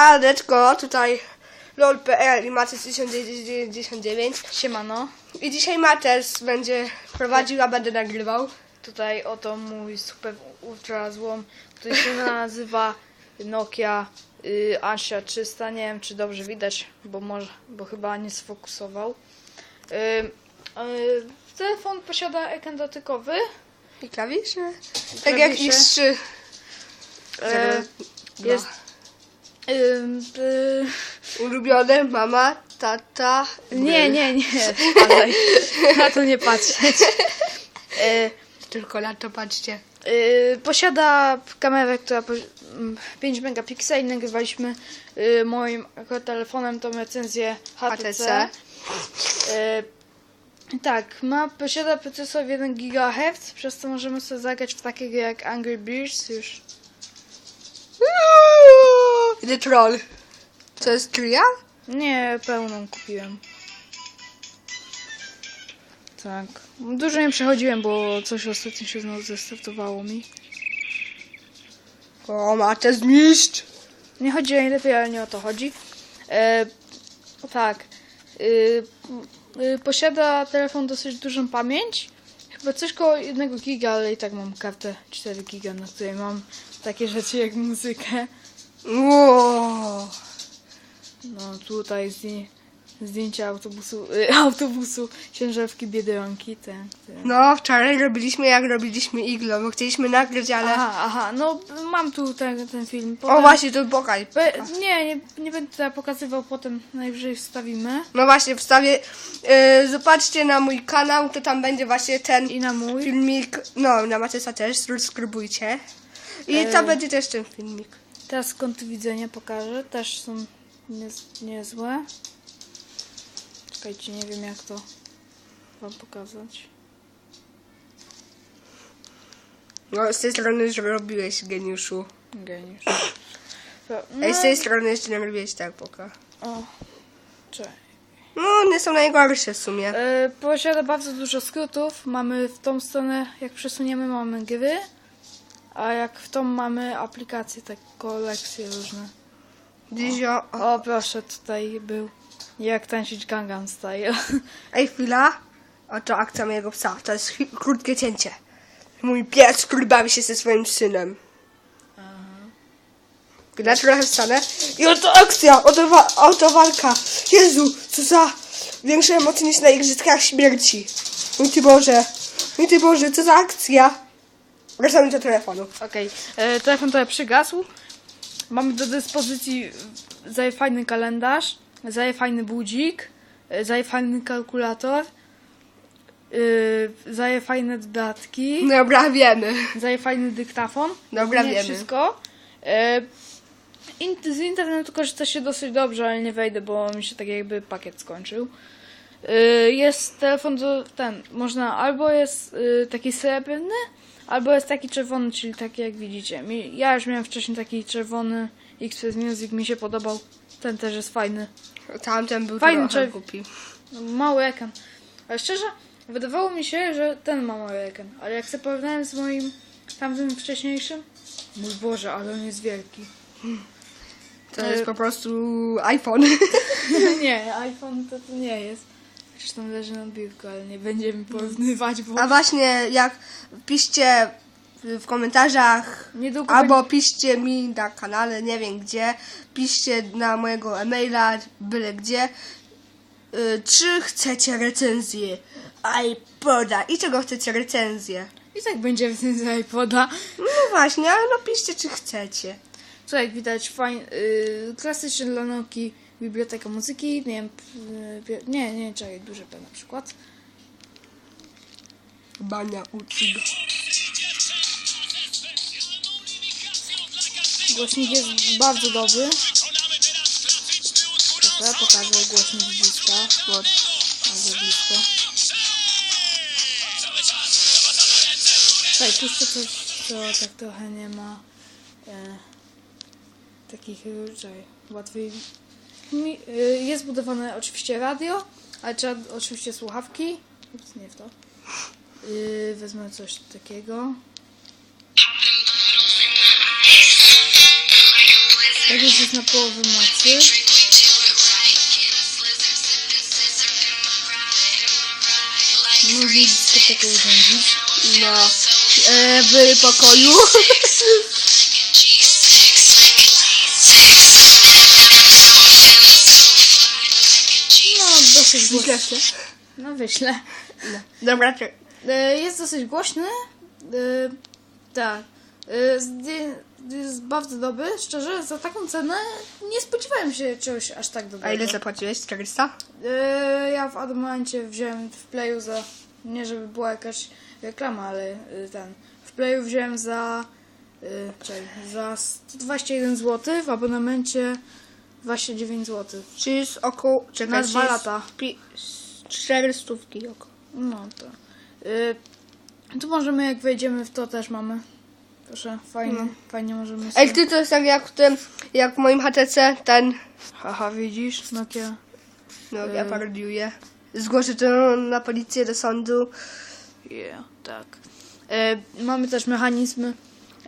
Aldeczko, tutaj lol.pl i Mates 1999 Siemano. i dzisiaj Mates będzie prowadził, a będę nagrywał. Tutaj oto mój super ultra złom, który się nazywa Nokia y, Asia 300. Nie wiem, czy dobrze widać, bo może, bo chyba nie sfokusował. Y, y, telefon posiada ekran dotykowy. I klawisze. Tak jak klawisze. X3. E, jest y, y, Ulubione, mama, tata. Nie, nie, nie. Spadaj. Na to nie patrzeć. Y, Tylko na to patrzcie. y, posiada kamerę, która po, mm, 5 megapikseli. Nagrywaliśmy y, moim telefonem tą recenzję HTC. HTC. Y, tak, ma, posiada procesor 1 GHz, przez co możemy sobie zagrać w takie gry jak Angry Birds już. The Troll. To jest tria? Nie, pełną kupiłem. Tak. Dużo nie przechodziłem, bo coś ostatnio się znowu zestartowało mi. O, Mates mistrz. Nie chodzi o najlepiej, ale nie o to chodzi. E, tak. Y, y, posiada telefon dosyć dużą pamięć. Chyba coś koło 1 giga, ale i tak mam kartę 4 giga, na której mam takie rzeczy jak muzykę. Wow. No tutaj zdję, zdjęcia autobusu, y, autobusu ciężarówki Biedronki. Tak, tak. No, wczoraj robiliśmy jak robiliśmy iglo, bo chcieliśmy nagrać, ale... Aha, aha, no mam tu ten, ten film. O Potem- właśnie, to pokaj. Be, nie, nie, nie będę teraz pokazywał, potem najwyżej wstawimy. No właśnie, wstawię. Yy, zobaczcie na mój kanał, to tam będzie właśnie ten I na mój. filmik. No, na Matesa też, subskrybujcie. I E. tam będzie też ten filmik. Teraz kąty widzenia pokażę. Też są niez, niezłe. Czekajcie, nie wiem jak to wam pokazać. No, z tej strony już robiłeś, geniuszu. Geniusz. To- No, Ej, z tej strony jeszcze nie robiłeś tak, poka. o, czekaj. No, one są najgorsze w sumie. E, posiada bardzo dużo skrótów. Mamy w tą stronę, jak przesuniemy, mamy gry. A jak w tą mamy aplikacje, tak kolekcje różne. Dizio. O, proszę, tutaj był. Jak tańczyć Gangnam Style. Ej, chwila. Oto akcja mojego psa. To jest chwi- krótkie cięcie. Mój pies, który bawi się ze swoim synem. Gdy trochę wstanę. I oto akcja! Oto, wa- oto walka! Jezu, co za większe emocje niż na Igrzyskach Śmierci. Mój Ty Boże. Mój Ty Boże, co za akcja! Wracamy do telefonu. Okej, e, telefon trochę przygasł. Mamy do dyspozycji zaje fajny kalendarz, zaje fajny budzik, e, zaje fajny kalkulator, e, zaje fajne dodatki, Dobra, wiemy. zaje fajny dyktafon. Dobra, nie wiemy. wszystko. E, in- z internetu korzysta się dosyć dobrze, ale nie wejdę, bo mi się tak jakby pakiet skończył. E, jest telefon do ten, można albo jest e, taki srebrny, albo jest taki czerwony, czyli taki jak widzicie. Mi, ja już miałem wcześniej taki czerwony Xpress Music, mi się podobał. Ten też jest fajny. Tamten był Fajny głupi. No, Mały ekran. Ale szczerze, wydawało mi się, że ten ma mały ekran. Ale jak sobie porównałem z moim tamtym wcześniejszym, mój Boże, ale on jest wielki. To E, jest po prostu iPhone. nie, iPhone to, to nie jest. Zresztą leży na biurku, ale nie będziemy porównywać, bo A właśnie, jak piszcie w komentarzach niedługo albo piszcie mi na kanale, nie wiem gdzie, piszcie na mojego e-maila, byle gdzie, y, czy chcecie recenzję iPoda i czego chcecie recenzję. będzie, i tak będzie z iPoda. No właśnie, ale no piszcie, czy chcecie. Co jak widać, fajny, yy, klasyczny dla Noki biblioteka muzyki, nie wiem, e, nie, nie, czekaj, duże P na przykład. Bania Uchiga. Głośnik jest bardzo dobry. Proszę, pokażę głośnik bliska, pod, bardzo blisko. Tutaj puszczę coś, co tak trochę nie ma e, takich, czekaj, łatwiej E, jest budowane oczywiście radio, ale trzeba oczywiście słuchawki. Ups, nie w to. E, wezmę coś takiego. Tak już jest na połowę mocy. Można dyskotekę urządzić. No. E, w pokoju. się? No, wyślę. Dobra, czy... E, Jest dosyć głośny. E, Tak. E, Jest bardzo dobry. Szczerze, za taką cenę nie spodziewałem się czegoś aż tak dobrego. A ile zapłaciłeś? 400? E, Ja w Adamante wziąłem w Playu za... Nie żeby była jakaś reklama, ale ten... W Playu wziąłem za... Czekaj, za 121 zł, w abonamencie 29 zł. Czyli jest około... Czekaj, Na dwa czyli lata. z Pi... z cztery stówki około. No to. Y, tu możemy, jak wejdziemy w to, też mamy. Proszę, fajnie, fajnie możemy sobie... Ej, ty to jest tak jak w tym, jak w moim HTC, ten... Haha, widzisz? Nokia. No, Y. ja parodiuję. Zgłoszę to na policję do sądu. Yeah, tak. Y, mamy też mechanizmy,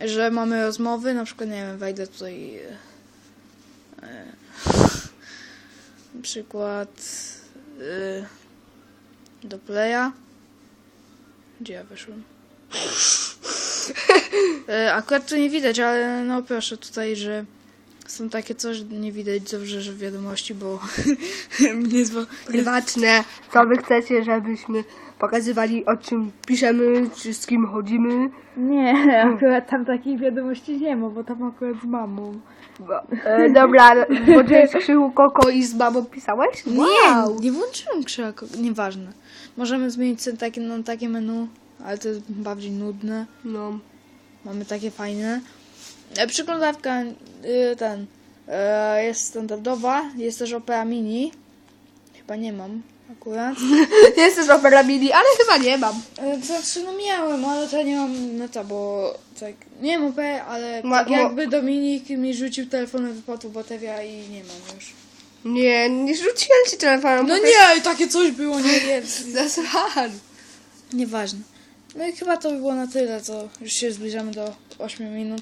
że mamy rozmowy, na przykład, nie wiem, wejdę tutaj... y, y, na przykład y, do playa. Gdzie ja wyszłem? Y, akurat tu nie widać, ale no proszę tutaj, że są takie coś, że nie widać dobrze, że wiadomości, bo mnie zwo... Prywatne. Co wy chcecie, żebyśmy pokazywali o czym piszemy, czy z kim chodzimy? Nie, akurat tam takich wiadomości nie ma, bo tam akurat z mamą. Bo, e, dobra, bo jest krzyku Koko i z babą pisałeś? Nie, nie włączyłem krzaku, nieważne. Możemy zmienić sobie takie, no, takie menu, ale to jest bardziej nudne. No. Mamy takie fajne. E, Przeglądarka y, ten e, jest standardowa, jest też Opera Mini. Chyba nie mam akurat. Jest też Opera Mini, ale chyba nie mam. E, To znaczy, no miałem, ale to nie mam neta, bo tak, nie mam Opera, ale Ma- tak jakby Dominik mi rzucił telefon, wypadł bateria i nie mam już. Nie, nie rzuciłem ci telefonem. No nie, takie coś było, nie wiem. Zasran. Nieważne. No i chyba to by było na tyle, co już się zbliżamy do 8 minut.